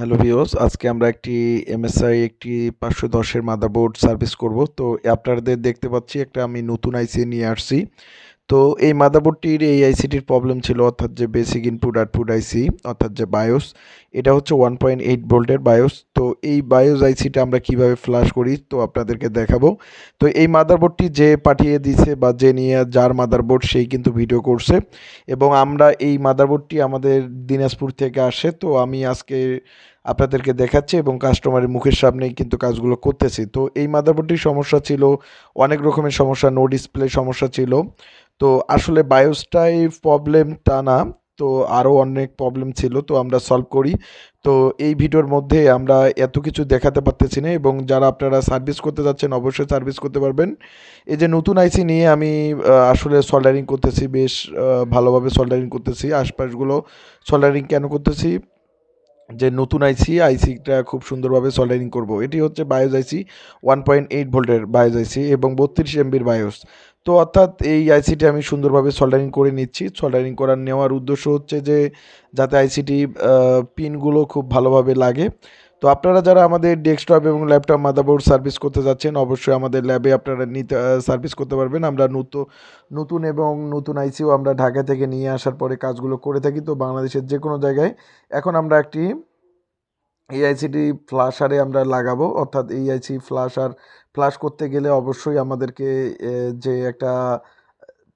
Hello ভিওস আজকে আমরা একটি এমএসআই, একটি পাঁচশো দশের মাদারবোর্ড সার্ভিস করব। তো আপনাদের দেখতে পাচ্ছি একটা আমি নতুন আইসি নিয়ে আসছি। তো এই মাদারবোর্ডটির এই আইসিটির প্রবলেম ছিল, অর্থাৎ যে বেসিক ইনপুট আউটপুট আইসি অর্থাৎ যে বায়োস এটা হচ্ছে ওয়ান পয়েন্ট এইট ভোল্টের বায়োস তো এই বায়োস আইসিটা আমরা কীভাবে ফ্লাশ করি, তো আপনাদেরকে দেখাবো। তো এই মাদারবোর্ডটি যে পাঠিয়ে দিছে বা যে নিয়ে, যার মাদারবোর্ড সেই কিন্তু ভিডিও করছে। এবং আমরা এই মাদারবোর্ডটি আমাদের দিনাজপুর থেকে আসে, তো আমি আজকে আপনাদেরকে দেখাচ্ছি এবং কাস্টমারের মুখের সামনেই কিন্তু কাজগুলো করতেছি। তো এই মাদারবোর্ডটির সমস্যা ছিল, অনেক রকমের সমস্যা নো ডিসপ্লে সমস্যা ছিল। তো আসলে বায়োসটাই প্রবলেম তা না, তো আরও অনেক প্রবলেম ছিল, তো আমরা সলভ করি। তো এই ভিডিওর মধ্যে আমরা এত কিছু দেখাতে পারতেছি না এবং যারা আপনারা সার্ভিস করতে যাচ্ছেন, অবশ্যই সার্ভিস করতে পারবেন। এই যে নতুন আইসি নিয়ে আমি আসলে সোল্ডারিং করতেছি, বেশ ভালোভাবে সোল্ডারিং করতেছি। আশপাশগুলো সোল্ডারিং কেন করতেছি? যে নতুন আইসি আইসিটা খুব সুন্দরভাবে সল্ডারিং করব। এটি হচ্ছে BIOS IC one point eight ভোল্টের বায়োস আইসি এবং বত্রিশ এমবির বায়োস তো অর্থাৎ এই আইসিটি আমি সুন্দরভাবে সল্ডারিং করে নিচ্ছি। সল্ডারিং করার নেওয়ার উদ্দেশ্য হচ্ছে যে, যাতে আইসিটি পিনগুলো খুব ভালোভাবে লাগে। তো আপনারা যারা আমাদের ডেস্কটপ এবং ল্যাপটপ মাদারবোর্ড সার্ভিস করতে যাচ্ছেন, অবশ্যই আমাদের ল্যাবে আপনারা নিতে সার্ভিস করতে পারবেন। আমরা নতুন নতুন এবং নতুন আইসিও আমরা ঢাকা থেকে নিয়ে আসার পরে কাজগুলো করে থাকি। তো বাংলাদেশের যে কোনো জায়গায় এখন আমরা একটি এই আইসিটি ফ্লাশারে আমরা লাগাবো। অর্থাৎ এই আইসি ফ্লাশার ফ্লাশ করতে গেলে অবশ্যই আমাদেরকে যে একটা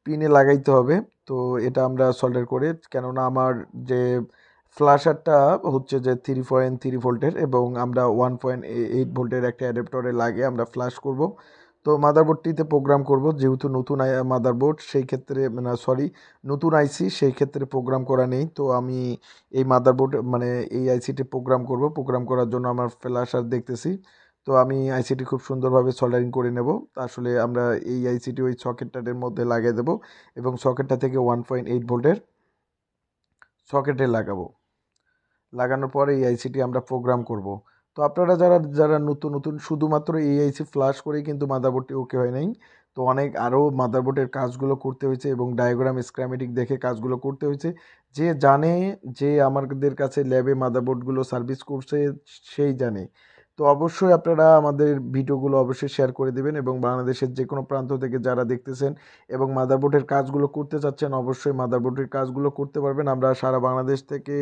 পিনে লাগাইতে হবে। তো এটা আমরা সল্ডার করে, কেননা আমার যে ফ্ল্যাশারটা হচ্ছে যে থ্রি পয়েন্ট থ্রি ভোল্টের এবং আমরা ওয়ান পয়েন্ট এইট ভোল্টের একটা অ্যাডাপ্টরে লাগে আমরা ফ্ল্যাশ করব। তো মাদারবোর্ডটিতে প্রোগ্রাম করব, যেহেতু নতুন মাদারবোর্ড সেই ক্ষেত্রে মানে সরি নতুন আইসি সেই ক্ষেত্রে প্রোগ্রাম করা নেই। তো আমি এই মাদারবোর্ড মানে এই আইসিটি প্রোগ্রাম করব। প্রোগ্রাম করার জন্য আমার ফ্ল্যাশার দেখতেছি। তো আমি আইসিটি খুব সুন্দরভাবে সল্ডারিং করে নেব। আসলে আমরা এই আইসিটি ওই সকেটটার মধ্যে লাগিয়ে দেব এবং সকেটটা থেকে ওয়ান পয়েন্ট এইট ভোল্টের সকেটে লাগাবো। লাগানোর পরে এই আইসিটি আমরা প্রোগ্রাম করব। তো আপনারা যারা যারা নতুন নতুন, শুধুমাত্র এই আইসি ফ্লাশ করেই কিন্তু মাদারবোর্ডটি ওকে হয় নাই। তো অনেক আরও মাদারবোর্ডের কাজগুলো করতে হয়েছে এবং ডায়াগ্রাম স্ক্রামেটিক দেখে কাজগুলো করতে হয়েছে। যে জানে, যে আমাদের কাছে ল্যাবে মাদারবোর্ডগুলো সার্ভিস করছে, সেই জানে। তো অবশ্যই আপনারা আমাদের ভিডিওগুলো অবশ্যই শেয়ার করে দেবেন এবং বাংলাদেশের যে কোনো প্রান্ত থেকে যারা দেখতেছেন এবং মাদারবোর্ডের কাজগুলো করতে চাচ্ছেন, অবশ্যই মাদারবোর্ডের কাজগুলো করতে পারবেন। আমরা সারা বাংলাদেশ থেকে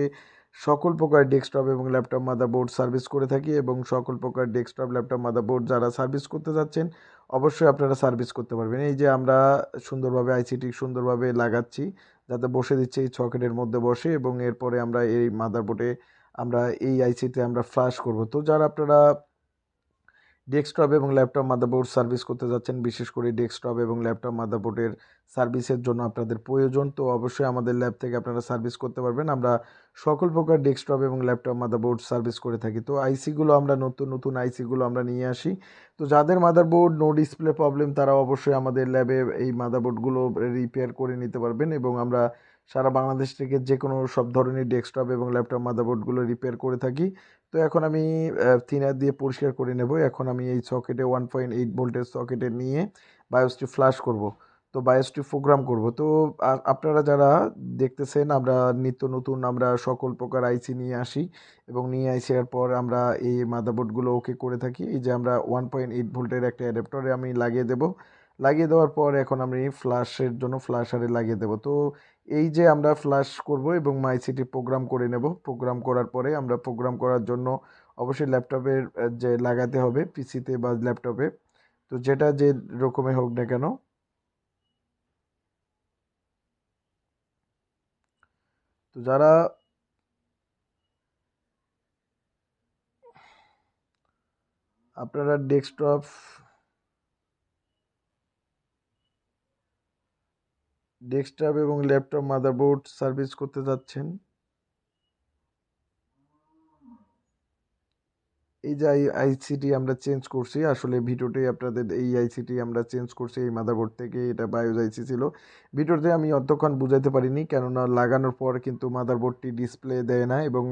সকল প্রকার ডেস্কটপ এবং ল্যাপটপ মাদারবোর্ড সার্ভিস করে থাকি এবং সকল প্রকার ডেস্কটপ, ল্যাপটপ, মাদারবোর্ড যারা সার্ভিস করতে যাচ্ছেন, অবশ্যই আপনারা সার্ভিস করতে পারবেন। এই যে আমরা সুন্দরভাবে আইসিটি সুন্দরভাবে লাগাচ্ছি, যাতে বসে দিচ্ছে এই ছকেটের মধ্যে বসে এবং এরপরে আমরা এই মাদারবোর্ডে আমরা এই আইসিতে আমরা ফ্লাশ করব। তো যারা আপনারা ডেস্কটপ এবং ল্যাপটপ মাদারবোর্ড সার্ভিস করতে যাচ্ছেন। বিশেষ করে ডেস্কটপ এবং ল্যাপটপ মাদারবোর্ডের সার্ভিসের জন্য আপনাদের প্রয়োজন। তো অবশ্যই আমাদের ল্যাব থেকে আপনারা সার্ভিস করতে পারবেন। আমরা সকল প্রকার ডেস্কটপ এবং ল্যাপটপ মাদারবোর্ড সার্ভিস করে থাকি। তো আইসিগুলো আমরা নতুন নতুন আইসিগুলো আমরা নিয়ে আসি। তো যাদের মাদারবোর্ড নো ডিসপ্লে প্রবলেম, তারা অবশ্যই আমাদের ল্যাবে এই মাদারবোর্ডগুলো রিপেয়ার করে নিতে পারবেন এবং আমরা সারা বাংলাদেশ থেকে যে কোনো সব ধরনের ডেস্কটপ এবং ল্যাপটপ মাদারবোর্ডগুলো রিপেয়ার করে থাকি। তো এখন আমি থিনার দিয়ে পরিষ্কার করে নেব। এখন আমি এই সকেটে ওয়ান পয়েন্ট এইট ভোল্টের সকেটে নিয়ে বায়োসটি ফ্লাশ করব। তো বায়োসটি প্রোগ্রাম করব। তো আপনারা যারা দেখতেছেন, আমরা নিত্য নতুন, আমরা সকল প্রকার আইসি নিয়ে আসি এবং নিয়ে আসার পর আমরা এই মাদারবোর্ডগুলো ওকে করে থাকি। এই যে আমরা ওয়ান পয়েন্ট এইট ভোল্টের একটা অ্যাডাপ্টারে আমি লাগিয়ে দেব। লাগিয়ে দেওয়ার পর এখন আমি ফ্ল্যাশের জন্য ফ্ল্যাশারে লাগিয়ে দেব। তো এই যে আমরা ফ্ল্যাশ করব এবং মাই সিটি প্রোগ্রাম করে নেব। প্রোগ্রাম করার পরে আমরা প্রোগ্রাম করার জন্য অবশ্যই ল্যাপটপের যে লাগাতে হবে পিসিতে বা ল্যাপটপে তো যেটা যে রকমের হোক না কেন। তো যারা আপনারা ডেস্কটপ ডেস্কটপ এবং ল্যাপটপ, মাদারবোর্ড সার্ভিস করতে যাচ্ছেন। এই যে আইসিটি আমরা চেঞ্জ করছি, আসলে ভিডিওতে আপনাদের, এই আইসিটি আমরা চেঞ্জ করছি, এই মাদারবোর্ড থেকে এটা বায়োজ আইসি ছিল। ভিডিওতে আমি অতক্ষণ বুঝাইতে পারিনি, কেননা লাগানোর পর কিন্তু মাদারবোর্ডটি ডিসপ্লে দেয় না এবং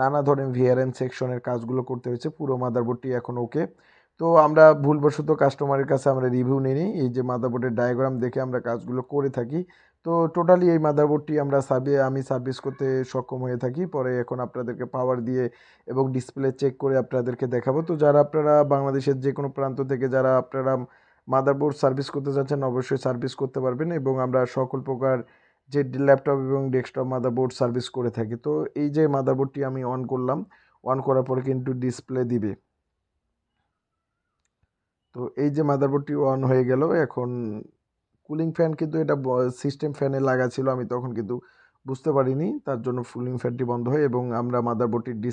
নানা ধরনের ভিআরএন সেকশনের কাজগুলো করতে হয়েছে, পুরো মাদারবোর্ডটি এখন ওকে। তো আমরা ভুলবশত কাস্টমারের কাছে আমরা রিভিউ নিই এই যে মাদারবোর্ডের ডায়াগ্রাম দেখে আমরা কাজগুলো করে থাকি। তো টোটালি এই মাদারবোর্ডটি আমরা সার্ভি আমি সার্ভিস করতে সক্ষম হয়ে থাকি। পরে এখন আপনাদেরকে পাওয়ার দিয়ে এবং ডিসপ্লে চেক করে আপনাদেরকে দেখাবো। তো যারা আপনারা বাংলাদেশের যে কোনো প্রান্ত থেকে যারা আপনারা মাদারবোর্ড সার্ভিস করতে চাচ্ছেন অবশ্যই সার্ভিস করতে পারবেন এবং আমরা সকল প্রকার যে ল্যাপটপ এবং ডেস্কটপ মাদারবোর্ড সার্ভিস করে থাকি। তো এই যে মাদারবোর্ডটি আমি অন করলাম অন করার পরে কিন্তু ডিসপ্লে দিবে। তো এই যে মাদারবোর্ডটি অন হয়ে গেল, এখন কুলিং ফ্যান কিন্তু এটা সিস্টেম ফ্যানে লাগা ছিল, আমি তখন কিন্তু বুঝতে পারিনি। তার জন্য কুলিং ফ্যানটি বন্ধ হয় এবং আমরা মাদারবোর্ডটির ডিসপ্লে